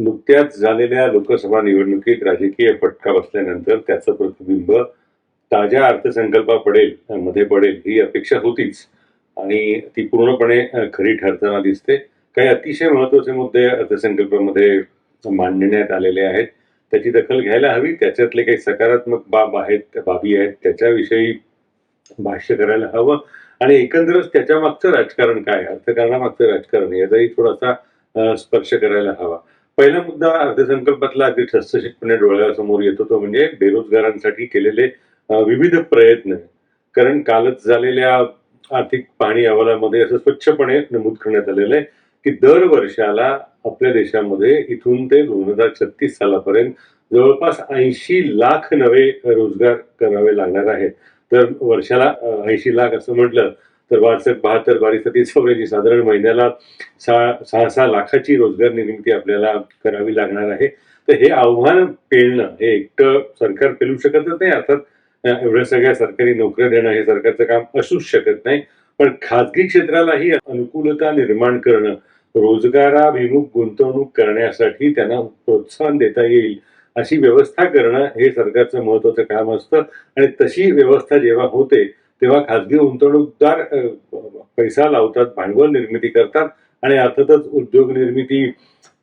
नुकत्याच झालेल्या लोकसभा निवडणुकीत राजकीय फटका बसल्यानंतर त्याचं प्रतिबिंब ताज्या अर्थसंकल्पा पडेल मध्ये पडेल ही अपेक्षा होतीच. आणि ती पूर्णपणे खरी ठरताना दिसते. काही अतिशय महत्त्वाचे मुद्दे अर्थसंकल्पामध्ये मांडण्यात आलेले आहेत. त्याची दखल घ्यायला हवी. त्याच्यातले काही सकारात्मक बाब आहेत बाबी आहेत. त्याच्याविषयी भाष्य करायला हवं. आणि एकंदरच त्याच्या मागचं राजकारण काय? अर्थकारणामागचं राजकारण याचाही थोडासा स्पर्श करायला हवा. पहिला मुद्दा अर्थसंकल्पातला अगदी ठसठशीतपणे डोळ्यासमोर येतो तो म्हणजे बेरोजगारांसाठी केलेले विविध प्रयत्न. कारण कालच झालेल्या आर्थिक पाहणी अहवालामध्ये असं स्वच्छपणे नमूद करण्यात आलेलं आहे की दर वर्षाला आपल्या देशामध्ये इथून ते दोन हजार छत्तीस सालापर्यंत जवळपास ऐंशी लाख नवे रोजगार करावे लागणार आहेत. तर वर्षाला ऐंशी लाख असं म्हटलं तर वार्षिक बहात्तर बारीक तीस चौऱ्याऐंशी साधारण महिन्याला सहा सहा सहा लाखाची रोजगार निर्मिती आपल्याला करावी लागणार आहे. तर हे आव्हान पेलणं हे एकटं सरकार पेलू शकतच नाही. अर्थात एवढ्या सगळ्या सरकारी नोकऱ्या देणं हे सरकारचं काम असूच शकत नाही. पण खाजगी क्षेत्रालाही अनुकूलता निर्माण करणं रोजगाराभिमुख गुंतवणूक करण्यासाठी त्यांना प्रोत्साहन देता येईल अशी व्यवस्था करणं हे सरकारचं महत्वाचं काम असतं. आणि तशी व्यवस्था जेव्हा होते तेव्हा खाजगी गुंतवणूकदार पैसा लावतात भांडवल निर्मिती करतात आणि अर्थातच उद्योग निर्मिती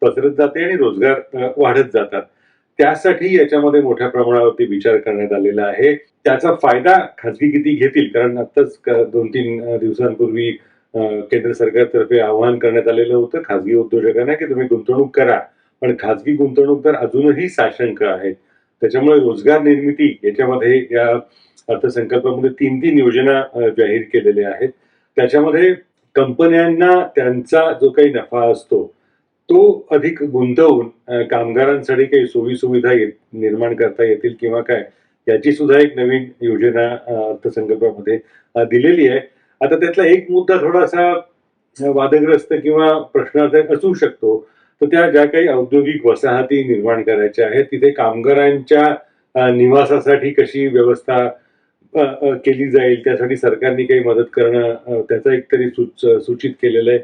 पसरत जाते आणि रोजगार वाढत जातात. त्यासाठी याच्यामध्ये मोठ्या प्रमाणावरती विचार करण्यात आलेला आहे. त्याचा फायदा खाजगी किती घेतील? कारण आताच दोन तीन दिवसांपूर्वी केंद्र सरकारतर्फे आवाहन करण्यात आलेलं होतं खाजगी उद्योजकांना की तुम्ही गुंतवणूक करा. पण खाजगी गुंतवणूकदार अजूनही साशंक आहेत. त्याच्यामुळे रोजगार निर्मिती याच्यामध्ये या अर्थसंकल्पामध्ये तीन तीन योजना जाहीर केलेल्या आहेत. त्याच्यामध्ये कंपन्यांना त्यांचा जो काही नफा असतो तो अधिक गुंतवून कामगारांसाठी काही सोयी सुविधा निर्माण करता येतील किंवा काय याची सुद्धा एक नवीन योजना अर्थसंकल्पामध्ये दिलेली आहे. आता त्यातला एक मुद्दा थोडासा वादग्रस्त किंवा प्रश्नार्थ असू शकतो. तर त्या ज्या काही औद्योगिक वसाहती निर्माण करायच्या आहेत तिथे कामगारांच्या निवासासाठी कशी व्यवस्था केली जाईल त्यासाठी सरकारने काही मदत करणं त्याचा एक तरी सूच सूचित केलेलं आहे.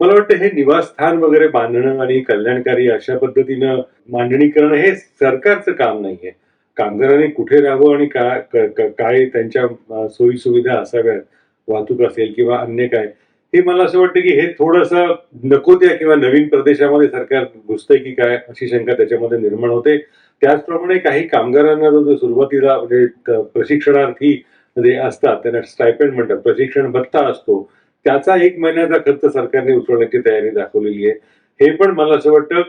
मला वाटतं हे निवासस्थान वगैरे बांधणं आणि कल्याणकारी अशा पद्धतीनं मांडणी करणं हे सरकारचं काम नाहीये. कामगारांनी कुठे राहावं आणि का- का, काय त्यांच्या सोयी सुविधा असाव्यात वाहतूक असेल किंवा अन्य काय हे मला असं वाटतं की हे थोडंसं नको त्या किंवा नवीन प्रदेशामध्ये सरकार घुसतंय की काय अशी शंका त्याच्यामध्ये निर्माण होते. त्याचप्रमाणे काही कामगारांना जो सुरुवातीला म्हणजे प्रशिक्षणार्थी जे असतात त्यांना स्टायपेंड म्हणतात प्रशिक्षण भत्ता असतो त्याचा एक महिन्याचा खर्च सरकारने उचलण्याची तयारी दाखवलेली आहे. हे पण मला असं वाटतं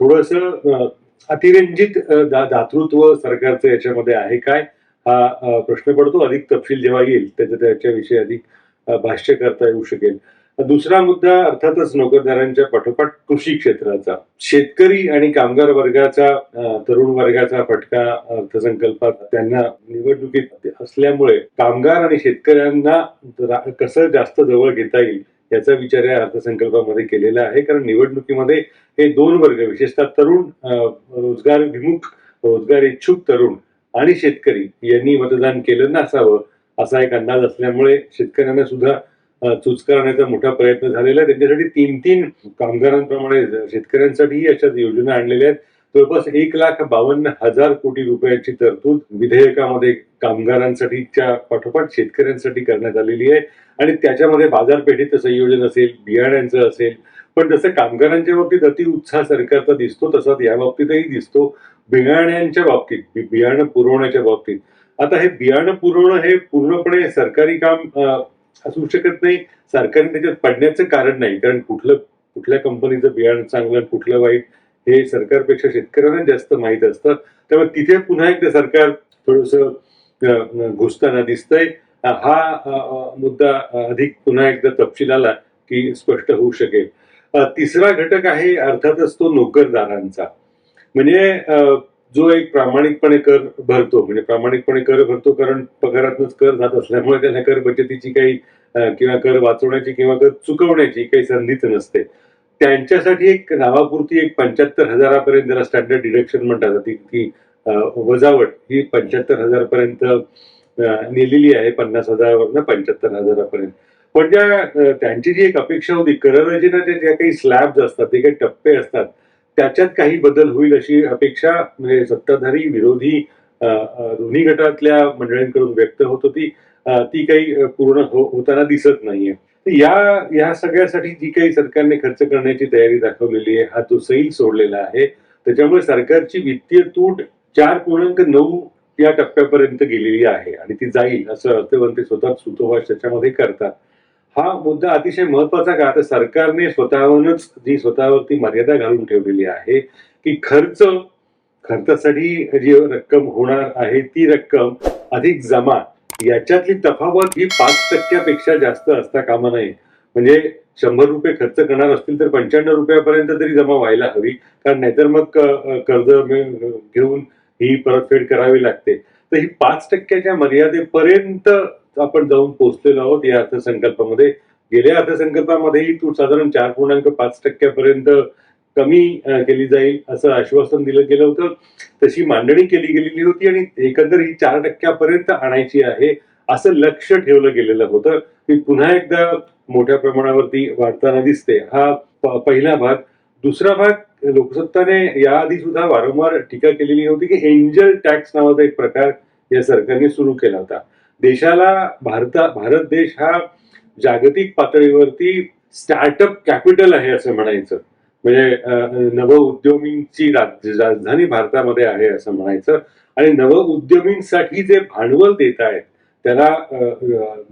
थोडस अतिरंजित दातृत्व सरकारचं याच्यामध्ये आहे काय? हा प्रश्न पडतो. अधिक तपशील जेव्हा येईल त्याच्या त्याच्याविषयी अधिक भाष्य करता येऊ शकेल. दुसरा मुद्दा अर्थातच नोकरदारांच्या पाठोपाठ कृषी क्षेत्राचा शेतकरी आणि कामगार वर्गाचा तरुण वर्गाचा फटका अर्थसंकल्पात त्यांना निवडणुकीत असल्यामुळे कामगार आणि शेतकऱ्यांना कसं जास्त जवळ घेता येईल याचा विचार या अर्थसंकल्पामध्ये केलेला आहे. कारण निवडणुकीमध्ये हे दोन वर्ग विशेषतः तरुण रोजगार रोजगारभिमुख रोजगार इच्छुक तरुण आणि शेतकरी यांनी मतदान केलं नसावं. असा एक अंदाज असल्यामुळे शेतकऱ्यांना सुद्धा अ, चूज करण्याचा मोठा प्रयत्न झालेला आहे. त्यांच्यासाठी तीन तीन कामगारांप्रमाणे शेतकऱ्यांसाठीही अशा योजना आणलेल्या आहेत. जवळपास एक लाख बावन्न हजार कोटी रुपयाची तरतूद विधेयकामध्ये कामगारांसाठीच्या पाठोपाठ शेतकऱ्यांसाठी करण्यात आलेली आहे. आणि त्याच्यामध्ये बाजारपेठेचं संयोजन असेल बियाण्यांचं असेल पण जसं कामगारांच्या बाबतीत अति उत्साह सरकारचा दिसतो तसाच या बाबतीतही दिसतो. बियाण्यांच्या बाबतीत बियाणं पुरवण्याच्या बाबतीत. आता हे बियाणं पुरवणं हे पूर्णपणे सरकारी काम असू शकत नाही. सरकारने त्याच्यात पडण्याचं कारण नाही. कारण कुठलं कुठल्या कंपनीचं बियाणं चांगलं कुठलं वाईट हे सरकारपेक्षा शेतकऱ्यांना जास्त माहीत असतं. त्यामुळे तिथे पुन्हा एकदा सरकार थोडस घुसताना दिसतंय. हा मुद्दा अधिक पुन्हा एकदा तपशील आला की स्पष्ट होऊ शकेल. तिसरा घटक आहे अर्थातच तो नोकरदारांचा. म्हणजे जो एक प्रामाणिकपणे कर भरतो म्हणजे प्रामाणिकपणे कर भरतो कारण पगारातूनच कर जात असल्यामुळे त्याला कर बचतीची काही किंवा कर वाचवण्याची किंवा कर चुकवण्याची काही संधीच नसते. त्यांच्यासाठी एक नावापुरती एक पंच्याहत्तर हजारापर्यंत ज्याला स्टँडर्ड डिडक्शन म्हणतात ती ती वजावट ही पंच्याहत्तर हजारपर्यंत नेलेली आहे पन्नास हजारावरनं पंच्याहत्तर हजारापर्यंत. पण ज्या त्यांची जी एक अपेक्षा होती कररचना ज्या काही स्लॅब्स असतात ते काही टप्पे असतात त्याच्यात काही बदल होईल अशी अपेक्षा म्हणजे सत्ताधारी विरोधी दोन्ही गटातल्या मंडळींकडून व्यक्त होत होती. ती काही पूर्ण हो- होताना दिसत नाहीये. या या सगळ्यासाठी जी काही सरकारने खर्च करण्याची तयारी दाखवलेली आहे हा तो सैल सोडलेला आहे. त्याच्यामुळे सरकारची वित्तीय तूट चार पूर्णांक नऊ या टप्प्यापर्यंत गेलेली आहे आणि ती जाईल असं अर्थमंत्री स्वतः सुतोवास त्याच्यामध्ये करतात. हा मुद्दा अतिशय महत्त्वाचा का तर सरकारने स्वतःहूनच जी स्वतःवरती मर्यादा घालून ठेवलेली आहे की खर्च खर्चासाठी जी रक्कम होणार आहे ती रक्कम अधिक जमा याच्यातली तफावत ही पाच टक्क्यापेक्षा जास्त असता कामा नये. म्हणजे शंभर रुपये खर्च करणार असतील तर पंच्याण्णव रुपयापर्यंत तरी जमा व्हायला हवी कारण नाहीतर मग कर्ज घेऊन ही परतफेड करावी लागते. तर ही पाच टक्क्याच्या मर्यादेपर्यंत आपण जाऊन पोहोचलेलो आहोत या अर्थसंकल्पामध्ये. गेल्या अर्थसंकल्पामध्येही तू साधारण चार पूर्णांक पाच टक्क्यापर्यंत कमी केली जाईल असं आश्वासन दिलं गेलं होतं. तशी मांडणी केली गेलेली होती आणि एकंदर ही चार टक्क्यापर्यंत आणायची आहे असं लक्ष ठेवलं गेलेलं होतं. ती पुन्हा एकदा मोठ्या प्रमाणावरती वाढताना दिसते. हा पहिला भाग. दुसरा भाग लोकसत्ताने याआधी सुद्धा वारंवार टीका केलेली होती की एंजल टॅक्स नावाचा एक प्रकार या सरकारने सुरू केला होता. देशाला भारता भारत देश हा जागतिक पातळीवरती स्टार्टअप कॅपिटल आहे असं म्हणायचं. म्हणजे नवउद्यमींची राजधानी भारतामध्ये आहे असं म्हणायचं. आणि नवउद्यमींसाठी जे भांडवल देत आहेत त्याला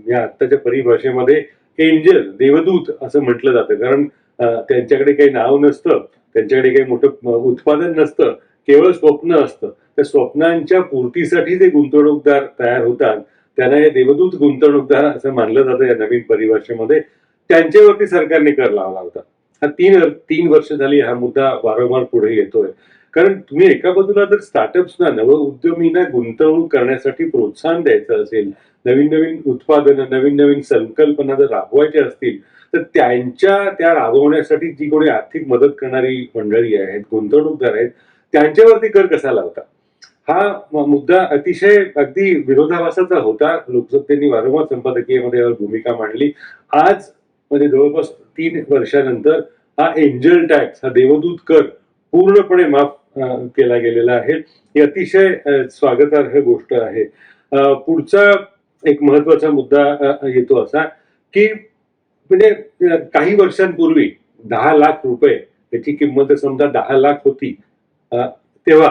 या आत्ताच्या परिभाषेमध्ये एंजल देवदूत असं म्हटलं जातं. कारण त्यांच्याकडे काही नाव नसतं त्यांच्याकडे काही मोठं उत्पादन नसतं केवळ स्वप्न असतं. त्या स्वप्नांच्या पूर्तीसाठी जे गुंतवणूकदार तयार होतात त्यांना हे देवदूत गुंतवणूकदार असं मानलं जातं या नवीन परिभाषेमध्ये. त्यांच्यावरती सरकारने कर लावला होता. हा तीन तीन वर्ष झाली हा मुद्दा वारंवार पुढे येतोय. कारण तुम्ही एका बाजूला जर स्टार्टअप्सना नवउद्यमींना गुंतवणूक करण्यासाठी प्रोत्साहन द्यायचं असेल नवीन नवीन उत्पादनं नवीन नवीन संकल्पना जर राबवायच्या असतील तर त्यांच्या त्या राबवण्यासाठी जी कोणी आर्थिक मदत करणारी मंडळी आहेत गुंतवणूकदार आहेत त्यांच्यावरती कर कसा लावता? हा मुद्दा अतिशय अगदी विरोधाभासाचा होता. लोकसत्तेने वारंवार संपादकीयमध्ये यावर भूमिका मांडली. आज म्हणजे जवळपास तीन वर्षानंतर हा एंजल टॅक्स हा देवदूत कर पूर्णपणे माफ केला गेलेला आहे. ही अतिशय स्वागतार्ह गोष्ट आहे. पुढचा एक महत्त्वाचा मुद्दा येतो असा की म्हणजे काही वर्षांपूर्वी दहा लाख रुपये त्याची किंमत समजा दहा लाख होती तेव्हा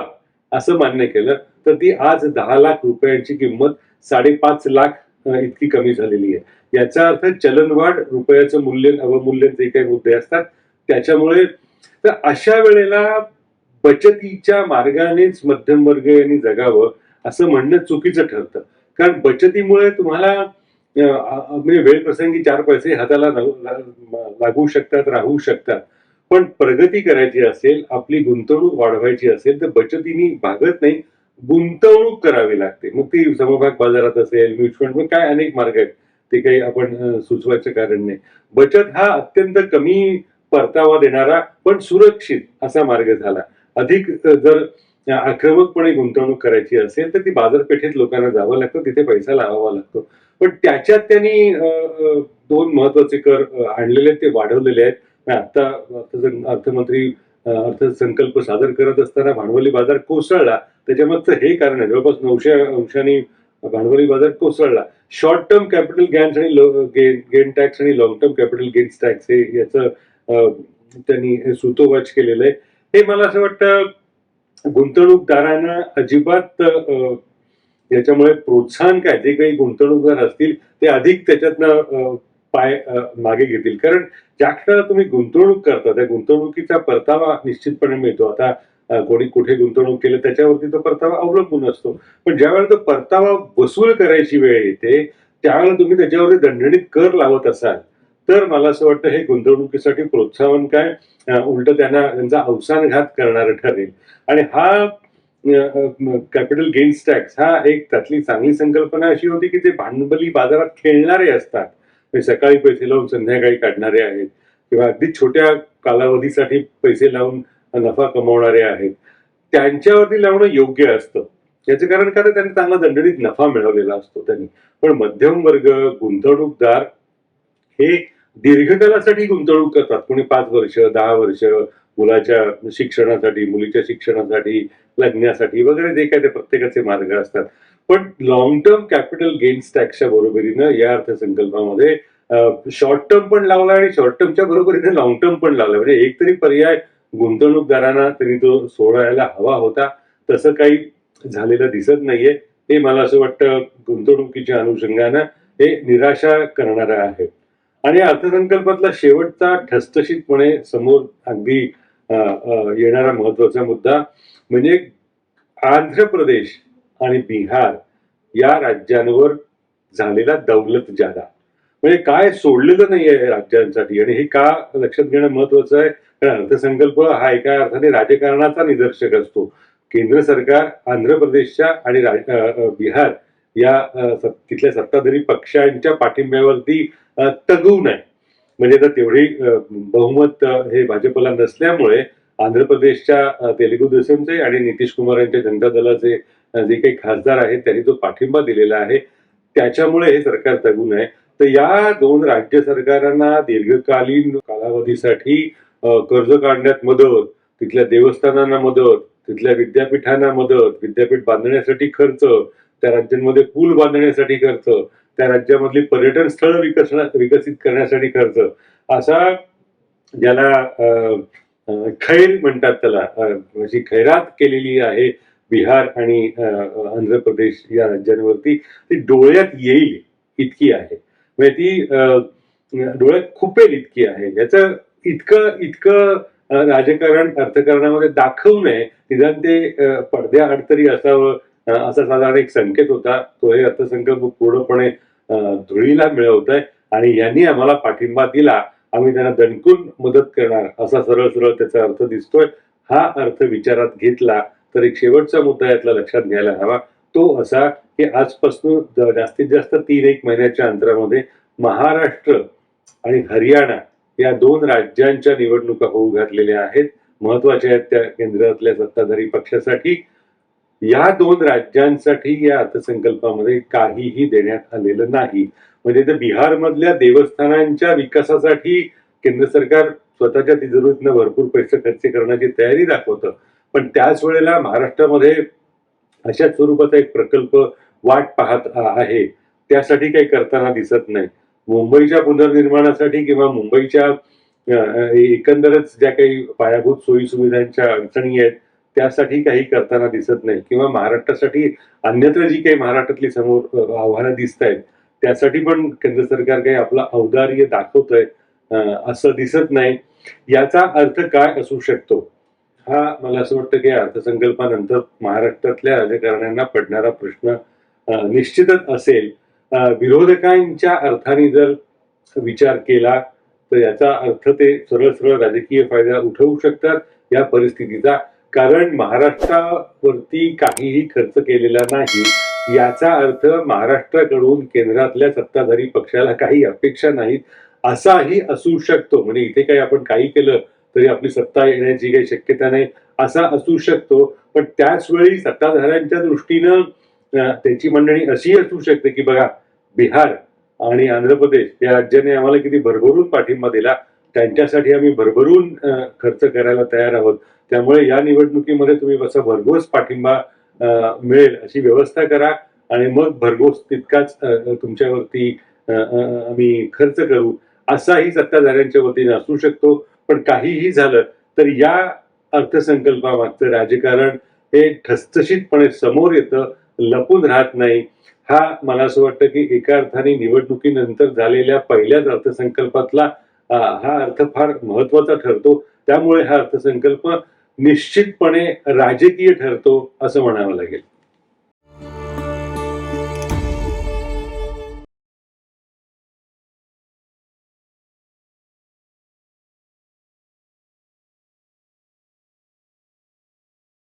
असं मान्य केलं तर ती आज दहा लाख रुपयांची किंमत साडेपाच लाख इतकी कमी झालेली आहे. याचा अर्थ चलनवाढ रुपयाचं मूल्य अवमूल्यन जे काही मुद्दे असतात त्याच्यामुळे तर अशा वेळेला बचतीच्या मार्गानेच मध्यमवर्ग यांनी जगावं असं म्हणणं चुकीचं ठरतं. कारण बचतीमुळे तुम्हाला म्हणजे वेळ प्रसंगी चार पैसे हाताला लागू शकतात राहू शकतात. पण प्रगती करायची असेल आपली गुंतवणूक वाढवायची असेल तर बचतीने भागत नाही गुंतवणूक करावी लागते. मग ती समभाग बाजारात असेल म्युच्युअल फंड काय अनेक मार्ग आहेत. ते काही आपण सुचवायचं कारण नाही. बचत हा अत्यंत कमी परतावा देणारा पण सुरक्षित असा मार्ग झाला. अधिक जर आक्रमकपणे गुंतवणूक करायची असेल तर ती बाजारपेठेत लोकांना जावं लागतं तिथे पैसा लावावा लागतो. पण त्याच्यात त्यांनी दोन महत्त्वाचे कर आणलेले आहेत, ते वाढवलेले आहेत. आता अर्थमंत्री अर्थसंकल्प सादर करत असताना भांडवली बाजार कोसळला. त्याच्यामागचं हे कारण आहे जवळपास नऊशे अंशांनी भांडवली बाजार कोसळला. शॉर्ट टर्म कॅपिटल गेन्स आणि गेन टॅक्स आणि long term capital gains tax हे याचं त्यांनी सुतोवाच केलेलं आहे. हे मला असं वाटतं गुंतवणूकदारांना अजिबात याच्यामुळे प्रोत्साहन काय? जे काही गुंतवणूकदार असतील ते अधिक त्याच्यातनं पाय मागे घेतील. कारण ज्या क्षणाला तुम्ही गुंतवणूक करता त्या गुंतवणुकीचा परतावा निश्चितपणे मिळतो. आता कोणी कुठे गुंतवणूक केलं त्याच्यावरती तो परतावा अवलंबून असतो. पण ज्यावेळेला तो परतावा वसूल करायची वेळ येते त्यावेळेला तुम्ही त्याच्यावरती दंडणीत कर लावत असाल तर मला असं वाटतं हे गुंतवणुकीसाठी प्रोत्साहन काय उलट त्यांना त्यांचा अवसानघात करणारं ठरेल. आणि हा कॅपिटल गेन्स टॅक्स हा एक त्यातली चांगली संकल्पना अशी होती की जे भांडवली बाजारात खेळणारे असतात म्हणजे सकाळी पैसे लावून संध्याकाळी काढणारे आहेत. किंवा अगदी छोट्या कालावधीसाठी पैसे लावून नफा कमवणारे आहेत. त्यांच्यावरती लावणं योग्य असतं. याचं कारण काय त्यांनी चांगला दंडणीत नफा मिळवलेला असतो त्यांनी. पण मध्यम वर्ग गुंतवणूकदार हे दीर्घकालासाठी गुंतवणूक करतात. कोणी पाच वर्ष दहा वर्ष मुलाच्या शिक्षणासाठी मुलीच्या शिक्षणासाठी लग्नासाठी वगैरे जे काय ते प्रत्येकाचे मार्ग असतात. पण लॉंग टर्म कॅपिटल गेन्स टॅक्सच्या बरोबरीनं या अर्थसंकल्पामध्ये शॉर्ट टर्म पण लावला आणि शॉर्ट टर्मच्या बरोबरीने लॉंग टर्म पण लावला. म्हणजे एक तरी पर्याय गुंतवणूकदारांना तरी तो सोडायला हवा होता. तसं काही झालेलं दिसत नाहीये. हे मला असं वाटतं गुंतवणुकीच्या अनुषंगानं हे निराशा करणारं आहे. आणि अर्थसंकल्पातला शेवटचा ठसठशीतपणे समोर अगदी येणारा महत्त्वाचा मुद्दा म्हणजे आंध्र प्रदेश आणि बिहार या राज्यांवर झालेला दौलत जादा म्हणजे काय सोडलेलं नाहीये आहे राज्यांसाठी आणि हे का लक्षात घेणं महत्वाचं आहे? कारण अर्थसंकल्प हा एका अर्थाने राजकारणाचा निदर्शक असतो. केंद्र सरकार आंध्र प्रदेशच्या आणि राज- बिहार या तिथल्या सत्ताधारी पक्षांच्या पाठिंब्यावरती अ, आहे म्हणजे आता तेवढी बहुमत हे भाजपला नसल्यामुळे आंध्र प्रदेशच्या तेलुगू देसमचे आणि नितीश कुमार यांच्या जनता दलाचे जे काही खासदार आहेत त्यांनी जो पाठिंबा दिलेला आहे त्याच्यामुळे हे सरकार तगून आहे तर या दोन राज्य सरकारांना दीर्घकालीन कालावधीसाठी कर्ज काढण्यात मदत तिथल्या देवस्थानांना मदत तिथल्या विद्यापीठांना मदत विद्यापीठ बांधण्यासाठी खर्च त्या राज्यांमध्ये पूल बांधण्यासाठी खर्च त्या राज्यामधली पर्यटन स्थळ विकसना विकसित करण्यासाठी खर्च. असा ज्याला खैर म्हणतात त्याला. अशी खैरात केलेली आहे बिहार आणि आंध्र प्रदेश या राज्यांवरती. ती डोळ्यात येईल इतकी आहे. म्हणजे ती डोळ्यात खुपेल इतकी आहे. याचं इतकं इतकं राजकारण अर्थकारणामध्ये दाखवू नये. निदान ते पडद्याआड तरी असावं. असा साधारण एक संकेत होता. तो हे अर्थसंकल्प पूर्णपणे धुळीला मिळवत आहे आणि यांनी आम्हाला पाठिंबा दिला. आम्ही त्यांना दणकून मदत करणार असा सरळ सरळ त्याचा अर्थ दिसतोय. हा अर्थ विचारात घेतला तर एक शेवटचा मुद्दा यातला लक्षात घ्यायला हवा. तो असा की आजपासून जास्तीत जास्त तीन एक महिन्याच्या अंतरामध्ये महाराष्ट्र आणि हरियाणा या दोन राज्यांच्या निवडणुका होऊ घातलेल्या आहेत. महत्त्वाच्या आहेत त्या केंद्रातल्या सत्ताधारी पक्षासाठी. या दोन राज्यांसाठी या अर्थसंकल्पामध्ये काहीही देण्यात आलेलं नाही. म्हणजे तर बिहारमधल्या देवस्थानांच्या विकासासाठी केंद्र सरकार स्वतःच्या तिजोरीतनं भरपूर पैसे खर्च करण्याची तयारी दाखवतं. पण त्याच वेळेला महाराष्ट्रामध्ये अशा स्वरूपाचा एक प्रकल्प वाट पाहत आहे. त्यासाठी काही करताना दिसत नाही. मुंबईच्या पुनर्निर्माणासाठी किंवा मुंबईच्या एकंदरच ज्या काही पायाभूत सोयी सुविधांच्या अडचणी आहेत त्यासाठी काही करताना दिसत नाही. किंवा महाराष्ट्रासाठी अन्यत्र जी काही महाराष्ट्रातली समोर आव्हानं दिसत आहेत त्यासाठी पण केंद्र सरकार काही आपलं औदार्य दाखवतंय असं दिसत नाही. याचा अर्थ काय असू शकतो? हा मला असं वाटतं की अर्थसंकल्पानंतर महाराष्ट्रातल्या राजकारण्यांना पडणारा प्रश्न निश्चितच असेल. विरोधकांच्या अर्थाने जर विचार केला तर याचा अर्थ ते सरळ सरळ राजकीय फायदा उठवू शकतात या परिस्थितीचा. कारण महाराष्ट्रावरती काहीही खर्च केलेला नाही याचा अर्थ महाराष्ट्राकडून केंद्रातल्या सत्ताधारी पक्षाला काही अपेक्षा नाहीत असाही असू शकतो. म्हणजे इथे काही आपण काही केलं तरी आपली सत्ता येण्याची काही शक्यता नाही असा असू शकतो. पण त्याच वेळी सत्ताधाऱ्यांच्या दृष्टीनं त्याची मंडळी अशी असू शकते की बघा बिहार आणि आंध्र प्रदेश या राज्याने आम्हाला किती भरभरून पाठिंबा दिला त्यांच्यासाठी आम्ही भरभरून खर्च करायला तयार आहोत. त्यामुळे या निवडणुकीमध्ये तुम्ही असा भरघोस पाठिंबा मिळेल अशी व्यवस्था करा आणि मग भरघोस तितकाच तुमच्यावरती आम्ही खर्च करू असाही सत्ताधाऱ्यांच्या वतीने असू शकतो. पण काहीही झालं तर या अर्थसंकल्पामागचं राजकारण हे ठसठशीतपणे समोर येतं लपून राहत नाही. हा मला असं वाटतं की एका अर्थाने निवडणुकीनंतर झालेल्या पहिल्याच अर्थसंकल्पातला हा अर्थ फार महत्त्वाचा ठरतो. त्यामुळे हा अर्थसंकल्प निश्चितपणे राजकीय ठरतो असं म्हणावं लागेल.